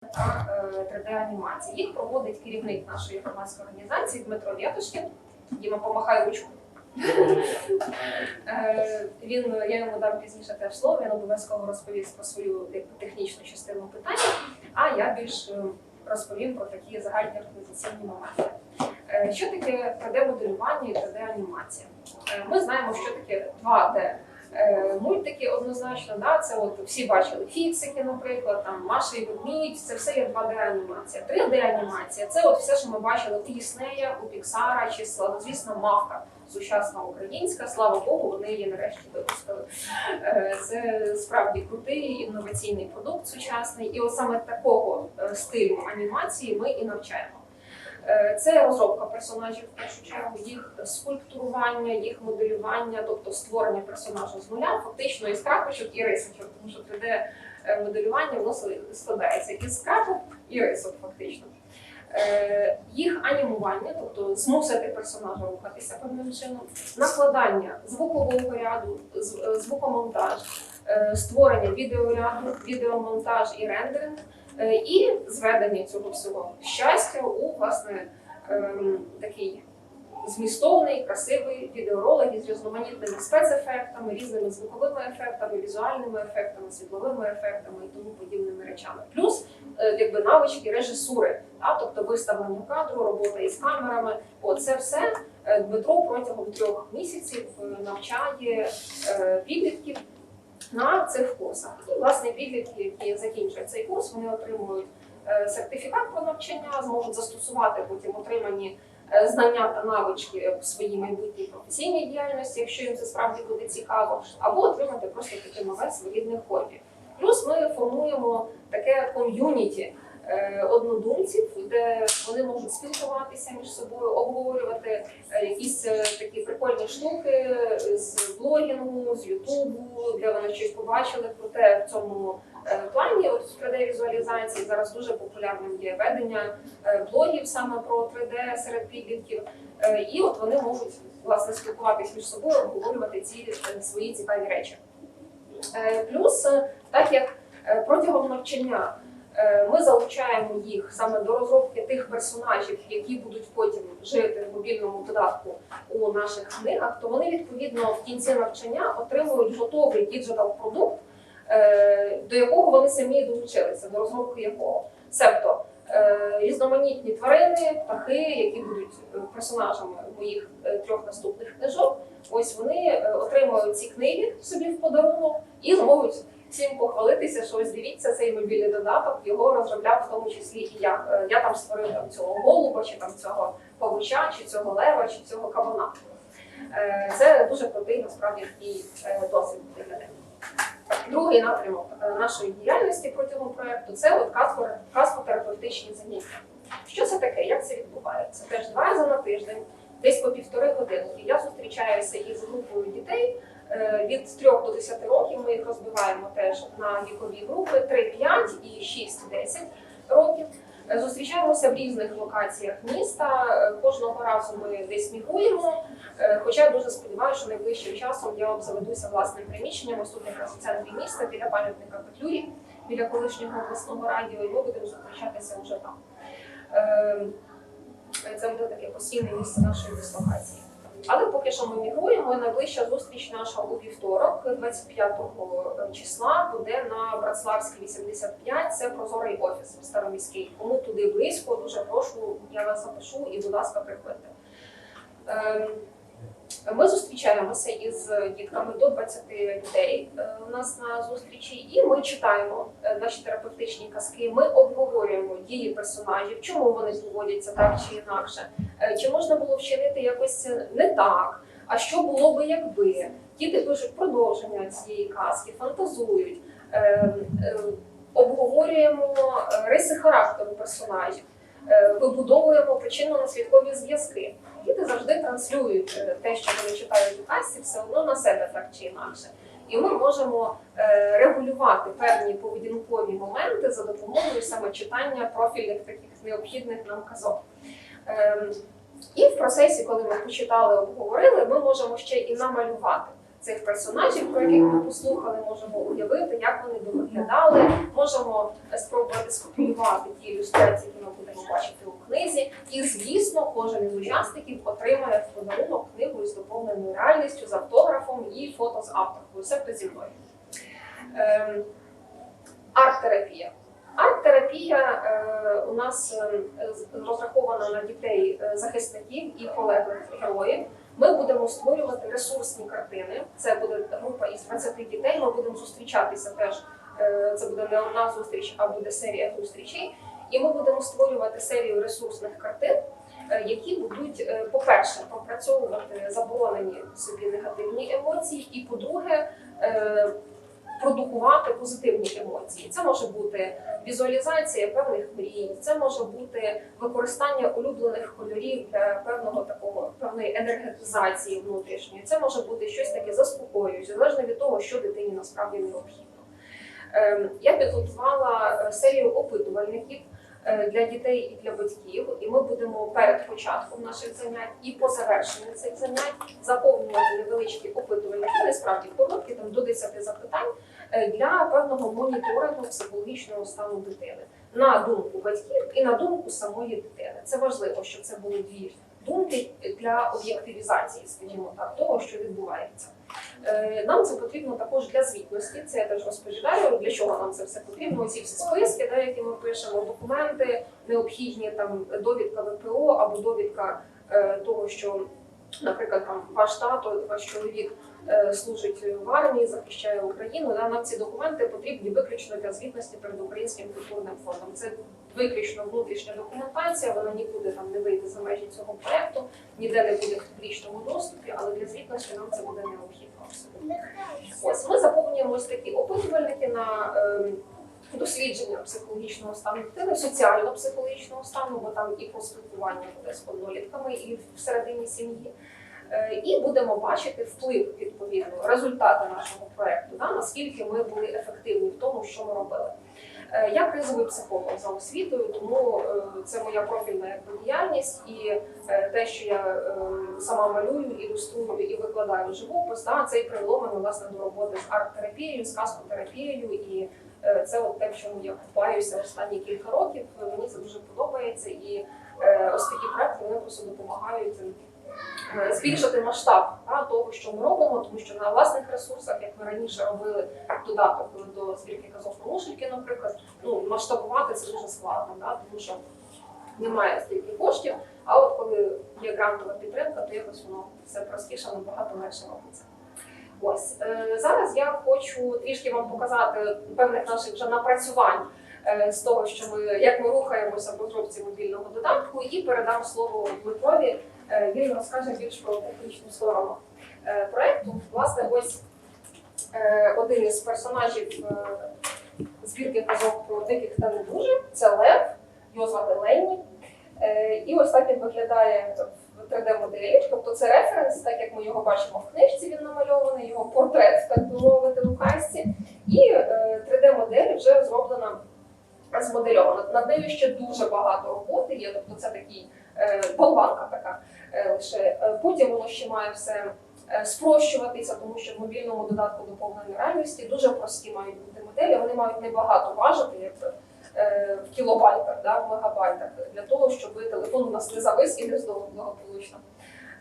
та 3D-анімації. Їх проводить керівник нашої громадської організації Дмитро Вєтушкін. Діма, помахай ручку. Е, Він, я йому дам пізніше теж слово, він обов'язково розповість про свою технічну частину питання, а я більш е, розповім про такі загальні організаційні моменти. Е, Що таке 3D-моделювання і 3D-анімація? Е, Ми знаємо, що таке 2D. Е, Мультики однозначно, да, це от всі бачили фіксики, наприклад, там Маша і Ведмідь, це все є 2D-анімація. 3D-анімація це от все, що ми бачили у Діснея, у Піксара чи звісно, Мавка, сучасна українська. Слава Богу, вони її нарешті випустили. Е, Це справді крутий інноваційний продукт сучасний, і от саме такого е, стилю анімації ми і навчаємо. Е, Це розробка персонажів в першу чергу, їх скульптурування, їх моделювання, тобто створення персонажа з нуля, фактично із крапочок і рисочок, тому що 3D моделювання воно складається із крапок і рисок, фактично. Е, Їх анімування, тобто змусити персонажа рухатися певним чином, накладання звукового ряду, е, звукомонтаж, е, створення відеоряду, відеомонтаж і рендеринг, е, і зведення цього всього щастя у власне ем, такий змістовний, красивий відеоролик із різноманітними спецефектами, різними звуковими ефектами, візуальними ефектами, світловими ефектами і тому подібними речами. Плюс е, якби навички режисури, та, тобто виставлення кадру, робота із камерами. Оце все е, Дмитро протягом трьох місяців е, навчає е, підлітків на цих курсах. І власне підлітки, які закінчують цей курс, вони отримують е, сертифікат про навчання, зможуть застосувати потім отримані е, знання та навички в своїй майбутній професійній діяльності, якщо їм це справді буде цікаво, або отримати просто таке нове своєрідне хобі. Плюс ми формуємо таке ком'юніті однодумців, де вони можуть спілкуватися між собою, обговорювати е, якісь е, такі прикольні штуки з блогінгу, з Ютубу, де вони щось побачили. Проте в цьому е, плані, от в 3D-візуалізації зараз дуже популярним є ведення е, блогів саме про 3D серед підлітків. Е, І от вони можуть власне спілкуватися між собою, обговорювати ці е, свої цікаві речі. Е, Плюс, е, так як е, протягом навчання е, ми залучаємо їх саме до розробки тих персонажів, які будуть потім жити в мобільному додатку у наших книгах, то вони відповідно в кінці навчання отримують готовий діджитал продукт, е, до якого вони самі долучилися, до розробки якого. Себто е, різноманітні тварини, птахи, які будуть е, персонажами моїх е, трьох наступних книжок. Ось вони е, отримують ці книги собі в подарунок і зможуть всім похвалитися, що ось дивіться цей мобільний додаток, його розробляв в тому числі і я. Е, Я там створив там цього голуба, чи там цього павуча, чи цього лева, чи цього кабана. Е, Це дуже крутий насправді такий е, досвід для мене. Другий напрямок нашої діяльності протягом проекту це от казко- казкотерапевтичні заняття. Що це таке? Як це відбувається? Теж два рази на тиждень, десь по півтори годинки. Я зустрічаюся із групою дітей е, від 3 до 10 років. Ми їх розбиваємо теж на вікові групи 3-5 і 6-10 років. Е, Зустрічаємося в різних локаціях міста. Кожного разу ми десь мігруємо. Е, Хоча дуже сподіваюся, що найближчим часом я обзаведуся власним приміщенням ось тут якраз у центрі міста біля пам'ятника Петлюрі, біля колишнього обласного радіо, і ми будемо зустрічатися вже там. Е, Це буде таке постійне місце нашої дислокації. Але поки що ми мігруємо. і Найближча зустріч наша у вівторок, 25 числа, буде на Братславській 85. Це прозорий офіс староміський. Кому туди близько, дуже прошу, я вас запишу і, будь ласка, приходьте. Ем, Ми зустрічаємося із дітками до 20 дітей е, у нас на зустрічі, і ми читаємо е, наші терапевтичні казки. Ми обговорюємо дії персонажів, чому вони поводяться так чи інакше, Е, чи можна було вчинити якось не так, а що було би якби. Діти пишуть продовження цієї казки, фантазують, е, е, обговорюємо е, риси характеру персонажів, е, вибудовуємо причинно-наслідкові зв'язки. Діти завжди транслюють е, те, що вони читають у казці, все одно на себе так чи інакше. І ми можемо е, регулювати певні поведінкові моменти за допомогою саме читання профільних таких необхідних нам казок. Ем, І в процесі, коли ми почитали, обговорили, ми можемо ще і намалювати цих персонажів, про яких ми послухали, можемо уявити, як вони би виглядали. Можемо е, спробувати скопіювати ті ілюстрації, які ми будемо бачити у книзі. І, звісно, кожен із учасників отримає в подарунок книгу із доповненою реальністю з автографом і фото з авторкою. Себто зі мною. Ем, арт-терапія. Арт-терапія е, у нас е, розрахована на дітей е, захисників і полеглих героїв. Ми будемо створювати ресурсні картини. Це буде група із 20 дітей. Ми будемо зустрічатися теж. е, Це буде не одна зустріч, а буде серія зустрічей. І ми будемо створювати серію ресурсних картин, е, які будуть, е, по-перше, пропрацьовувати заборонені собі негативні емоції, і по-друге, продукувати позитивні емоції. Це може бути візуалізація певних мрій, це може бути використання улюблених кольорів для певного такого певної енергетизації внутрішньої. Це може бути щось таке заспокоююче, залежно від того, що дитині насправді необхідно. Ем, Я підготувала е, серію опитувальників е, для дітей і для батьків, і ми будемо перед початком наших занять і по завершенню цих занять заповнювати невеличкі опитувальники, вони справді короткі, там до 10 запитань для певного моніторингу психологічного стану дитини на думку батьків і на думку самої дитини. Це важливо, щоб це були дві думки для об'єктивізації, скажімо так, того, що відбувається. Е, Нам це потрібно також для звітності. Це я теж розповідаю. Для чого нам це все потрібно? Ці всі списки, да, які ми пишемо, документи необхідні, там довідка ВПО або довідка е, того, що, наприклад, там ваш тато, ваш чоловік е, служить в армії, захищає Україну. Да, нам ці документи потрібні виключно для звітності перед українським культурним фондом. Це виключно внутрішня документація, вона нікуди там не вийде за межі цього проекту, ніде не буде в публічному доступі, але для звітності нам це буде необхідно. Ось ми заповнюємо ось такі опитувальники на ем, дослідження психологічного стану дитини, соціально-психологічного стану, бо там і про спілкування буде з однолітками, і всередині сім'ї. Е, І будемо бачити вплив відповідно результати нашого проекту, да, наскільки ми були ефективні в тому, що ми робили. Е, Я кризовий психолог за освітою, тому е, це моя профільна діяльність і те, що я сама малюю, ілюструю і викладаю живопис, да, це і привело мене власне до роботи з арт-терапією, з каскотерапією, і це от те, в чому я купаюся останні кілька років. Мені це дуже подобається, і ось такі проекти вони просто допомагають. Е, Збільшити масштаб да, того, що ми робимо, тому що на власних ресурсах, як ми раніше робили додаток до збірки казок про мушельки, наприклад, ну масштабувати це дуже складно, да, тому що немає стільки коштів. А от коли є грантова підтримка, то якось воно все простіше, набагато легше робиться. Ось е, зараз я хочу трішки вам показати певних наших вже напрацювань з того, що ми як ми рухаємося по розробці мобільного додатку, і передам слово Дмитрові. Е, Він розкаже більш про технічну сторону е, проекту. Власне, ось е, один із персонажів е, збірки казок про диких та не дуже це Лев, його звати Ленні. Е, І ось так він виглядає в 3D-моделі. Тобто це референс, так як ми його бачимо в книжці, він намальований, його портрет, так би мовити, у казці. І е, 3D-модель вже зроблена змодельована. Над нею ще дуже багато роботи є, тобто це такий е, болванка така е, лише. Е, Потім воно ще має все спрощуватися, тому що в мобільному додатку доповненої реальності дуже прості мають бути моделі, вони мають небагато важити, як в кілобайтах, да, в мегабайтах, для того, щоб телефон у нас не завис і не здох благополучно.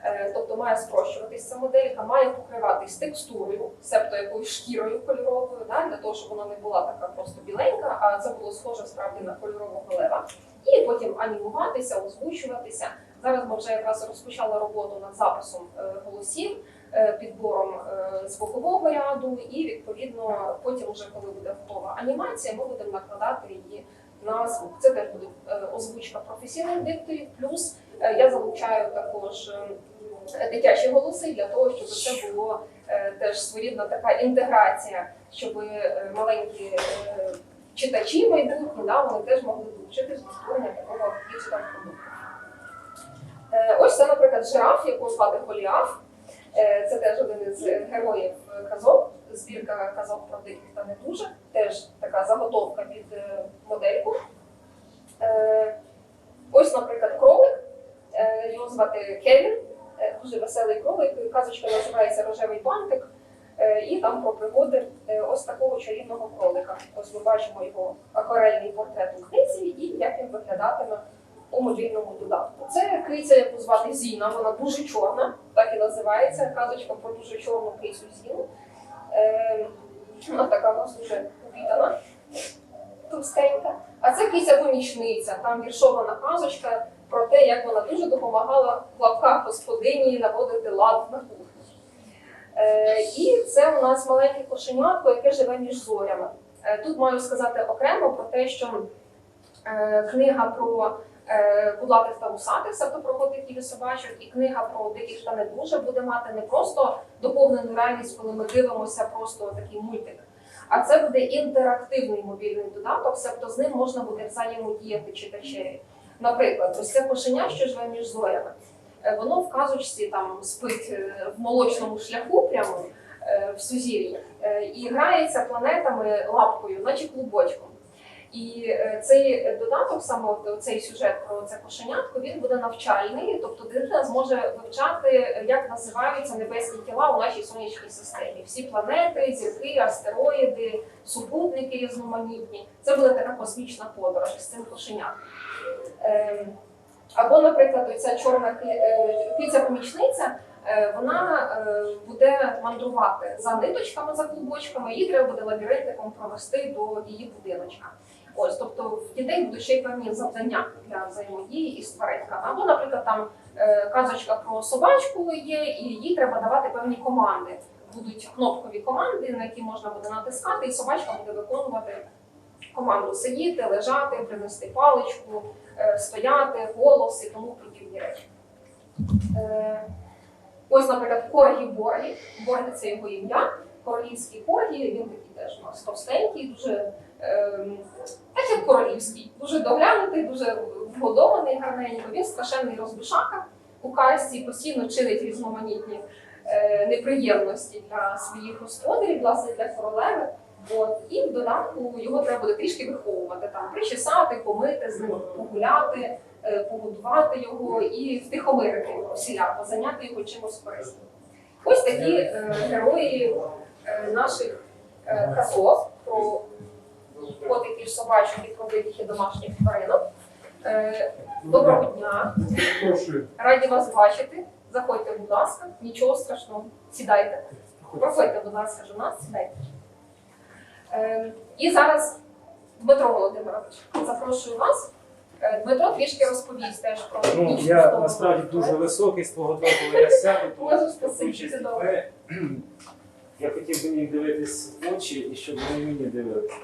Е, Тобто має спрощуватися ця моделька, має покриватись текстурою, себто якоюсь шкірою кольоровою, да, для того, щоб вона не була така просто біленька, а це було схоже справді на кольорового лева. І потім анімуватися, озвучуватися. Зараз ми вже якраз розпочали роботу над записом е, голосів, е, підбором звукового ряду, і відповідно потім, вже коли буде готова анімація, ми будемо накладати її на звук. Це теж буде озвучка професійних дикторів. Плюс я залучаю також е, дитячі голоси для того, щоб це було е, теж своєрідна така інтеграція, щоб е, маленькі е, читачі майбутні, да, вони теж могли долучитись до створення такого діджитал продукту. Е, Ось це, наприклад, жираф, якого звати Голіаф. Е, Це теж один із героїв казок, збірка казок про диких та не дуже. Теж така заготовка під е, модельку. Е, Ось, наприклад, кролик. Е, Його звати Кевін. Е, Дуже веселий кролик. Казочка називається Рожевий бантик. Е, І там про пригоди ось такого чарівного кролика. Ось ми бачимо його акварельний портрет у книзі і як він виглядатиме у мобільному додатку. Це киця, яку звати Зіна, вона дуже чорна, так і називається. Казочка про дуже чорну кицю Зіну. Вона така у нас дуже упітана, товстенька. А це киця-помічниця, там віршована казочка про те, як вона дуже допомагала в лапках господині наводити лад на кухні. Е, І це у нас маленьке кошенятко, яке живе між зорями. Е, Тут маю сказати окремо про те, що е, книга про е, та вусатих, тобто про котиків і собачок, і книга про диких та не дуже буде мати не просто доповнену реальність, коли ми дивимося просто такий мультик. А це буде інтерактивний мобільний додаток, тобто з ним можна буде взаємодіяти читачеві. Наприклад, ось це кошеня, що живе між зорями. Е, Воно в казочці там спить е, в молочному шляху, прямо е, в сузір'ї, і грається планетами лапкою, наче клубочком. І цей додаток, саме цей сюжет про це кошенятко, він буде навчальний, тобто дитина зможе вивчати, як називаються небесні тіла у нашій сонячній системі. Всі планети, зірки, астероїди, супутники різноманітні. Це буде така космічна подорож з цим кошенятком. Ем, Або, наприклад, ця чорна киця-помічниця, е, вона е, буде мандрувати за ниточками, за клубочками, їй треба буде лабіринтиком провести до її будиночка. Ось, тобто в дітей будуть ще й певні завдання для взаємодії із тваринками. Або, наприклад, там е, казочка про собачку є, і їй треба давати певні команди. Будуть кнопкові команди, на які можна буде натискати, і собачка буде виконувати команду сидіти, лежати, принести паличку, е, стояти, голос і тому подібні речі. Е, Ось, наприклад, Коргі Боргі. Боргі це його ім'я. Королівський Коргі, він такий теж у нас товстенький, дуже ем, так як королівський, дуже доглянутий, дуже вгодований гарненько. Він страшенний розбишака у касті, постійно чинить різноманітні е, неприємності для своїх господарів, власне для королеви. От, і в додатку його треба буде трішки виховувати, там причесати, помити, з ним погуляти, е, погодувати його і втихомирити його всіляко, зайняти його чимось корисним. Ось такі е, герої е, наших е, казок про котиків, собачок і про і домашніх тваринок. Е, Доброго дня! Раді вас бачити. Заходьте, будь ласка, нічого страшного. Сідайте. Проходьте, будь ласка, до нас, сідайте. Е, і зараз Дмитро Володимирович, запрошую вас. Е, Дмитро трішки розповість теж про Ну, я насправді дуже високий з того дозволу я сяду, Можеш посидіти, добре. Я хотів би мені дивитись в очі і щоб вони мені дивилися.